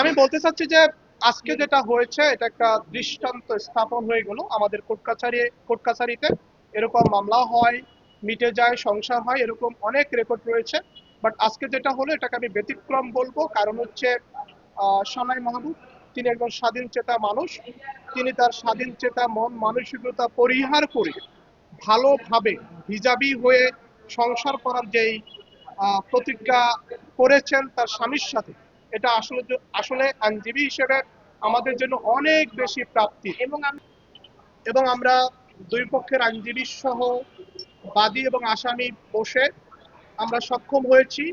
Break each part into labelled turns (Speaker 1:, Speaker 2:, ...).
Speaker 1: আমি বলতে চাচ্ছি যে আজকে যেটা হয়েছে, এটা একটা দৃষ্টান্ত স্থাপন হয়ে গেল আমাদের কোর্ট কাছারি, কোর্ট কাছারিতে। এরকম মামলা হয়, মিটে যায়, সংসার হয়, এরকম অনেক রেকর্ড রয়েছে। বাট আজকে যেটা হলো, এটাকে আমি ব্যতিক্রম বলব। কারণ হচ্ছে সানাই মাহবুব তিনি একজন স্বাধীন চেতা মানুষ। তিনি তার স্বাধীন চেতা মন মানসিকতা পরিহার করে ভালোভাবে হিজাবি হয়ে সংসার করার যেই প্রতিজ্ঞা করেছেন তার স্বামীর সাথে এটা আসলে আসলে আইনজীবী হিসেবে আমাদের জন্য অনেক বেশি প্রাপ্তি। এবং এবং আমরা দুই পক্ষের আইনজীবী সহ বাদী এবং আসামি বসে আমরা সক্ষম হয়েছি।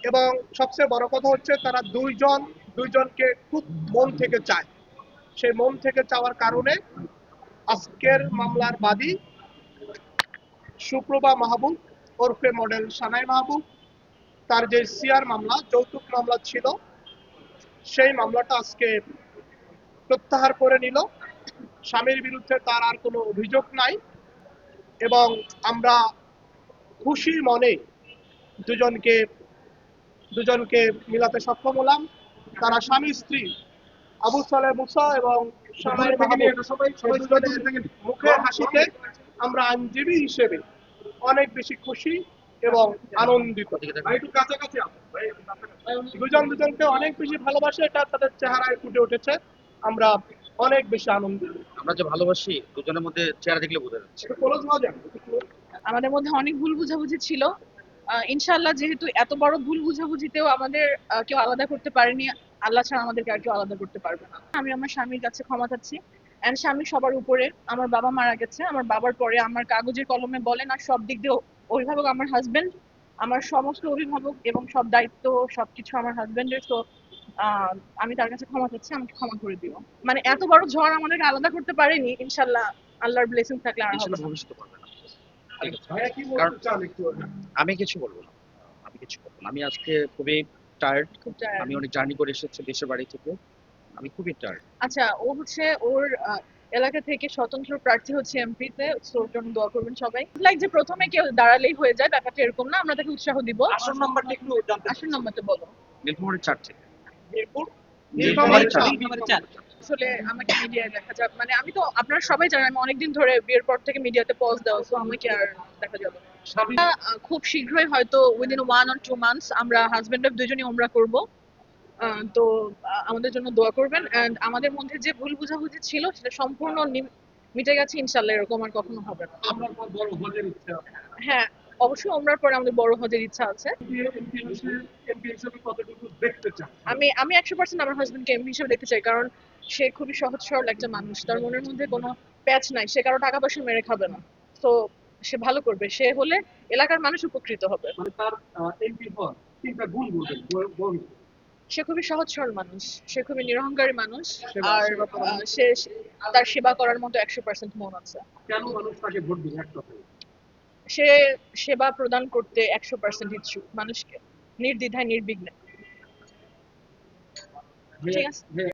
Speaker 1: এবং সবচেয়ে বড় কথা হচ্ছে তারা দুইজন দুইজনকে খুব মন থেকে চায়। সেই মন থেকে চাওয়ার কারণে আজকের মামলার বাদী সুপ্রভা মাহবুব ওরফে মডেল সানাই মাহবুব তার যে সিআর মামলা যৌতুক মামলা ছিল সেই মামলাটা আজকে প্রত্যাহার করে নিল। স্বামীর বিরুদ্ধে তার আর কোনো অভিযোগ নাই এবং আমরা খুশি মনে দুজনকে দুজনকে মিলাতে সক্ষম হলাম। তারা স্বামী স্ত্রী আবু সালে মুসা এবং মুখে হাসিতে আমরা আইনজীবী হিসেবে অনেক বেশি খুশি। এবং আনন্দিত। দুজন দুজনকে অনেক বেশি ভালোবাসে এটা তাদের চেহারায় ফুটে উঠেছে। আমরা অনেক বেশি আনন্দিত।
Speaker 2: আমরা যে ভালোবাসি দুজনের মধ্যে চেহারা দেখলে বোঝা যাচ্ছে।
Speaker 3: আমাদের মধ্যে অনেক ভুল বুঝাবুঝি ছিল। আহ, ইনশাআল্লাহ যেহেতু এত বড় ভুল বুঝাবুঝিতেও আমাদের কেউ আলাদা করতে পারেনি আল্লাহ ছাড়া আমাদেরকে আর কেউ আলাদা করতে পারবে না। আমি আমার স্বামীর কাছে ক্ষমা চাচ্ছি। এন্ড স্বামী সবার উপরে আমার বাবা মারা গেছে আমার বাবার পরে আমার কাগজের কলমে বলেন আর সব দিক দিয়ে অভিভাবক আমার হাজবেন্ড আমার সমস্ত অভিভাবক এবং সব দায়িত্ব সবকিছু আমার হাজবেন্ডের তো আমি তার কাছে ক্ষমা চাচ্ছি আমাকে ক্ষমা করে দিও। মানে এত বড় ঝড় আমাদেরকে আলাদা করতে পারেনি ইনশাল্লাহ আল্লাহর ব্লেসিং থাকলে আর হবে
Speaker 2: আমি কিছু বলব না। আমি কিছু বলব না। আমি আজকে খুবই টায়ার্ড আমি অনেক জার্নি করে এসেছি দেশের বাড়ি থেকে। আমি খুবই টায়ার্ড
Speaker 3: আচ্ছা ও হচ্ছে ওর এলাকা থেকে স্বতন্ত্র প্রার্থী হচ্ছে এমপিতে ওর জন্য দোয়া করবেন সবাই। লাইক যে প্রথমে কেউ দাঁড়ালেই হয়ে যায় ব্যাপারটা এরকম না আমরা তাকে উৎসাহ দিব।
Speaker 1: আসল নাম্বারটা একটু জানতে
Speaker 3: আসল নাম্বারটা বলো।
Speaker 2: চার থেকে।
Speaker 1: মিরপুর।
Speaker 3: আসলে আমাকে মিডিয়ায় দেখা যাবে মানে আমি তো আপনারা সবাই জানেন আমি অনেকদিন ধরে বিয়ের পর থেকে মিডিয়াতে পজ দেওয়া তো আমাকে আর দেখা যাবে না। খুব শীঘ্রই হয়তো within one or two months আমরা হাজবেন্ড অফ দুজনই ওমরা করব। তো আমাদের জন্য দোয়া করবেন। এন্ড আমাদের মধ্যে যে ভুল বুঝাবুঝি ছিল সেটা সম্পূর্ণ মিটে গেছে ইনশাল্লাহ এরকম আর কখনো হবে না। হ্যাঁ অবশ্যই ওমরার পরে আমাদের বড় হজের ইচ্ছা আছে। আমি আমি একশো পার্সেন্ট আমার হাজবেন্ডকে এমপি হিসেবে দেখতে চাই কারণ সে খুবই সহজ সরল একটা মানুষ। তার মনের মধ্যে কোনো প্যাচ নাই সে কারও টাকা পয়সা মেরে খাবে না। তো সে ভালো করবে। সে হলে এলাকার মানুষ উপকৃত হবে।
Speaker 1: মানে তার এমপি হন তিনটা গুণ বলবেন
Speaker 3: সে খুবই সহজ সরল মানুষ সে খুবই নিরহংকারী মানুষ আর সে তার সেবা করার মতো একশো পার্সেন্ট মন আছে।
Speaker 1: কেন মানুষ তাকে ভোট দিবে
Speaker 3: সে সেবা প্রদান করতে একশো পার্সেন্ট ইচ্ছুক মানুষকে নির্দ্বিধায় নির্বিঘ্নে। ঠিক আছে?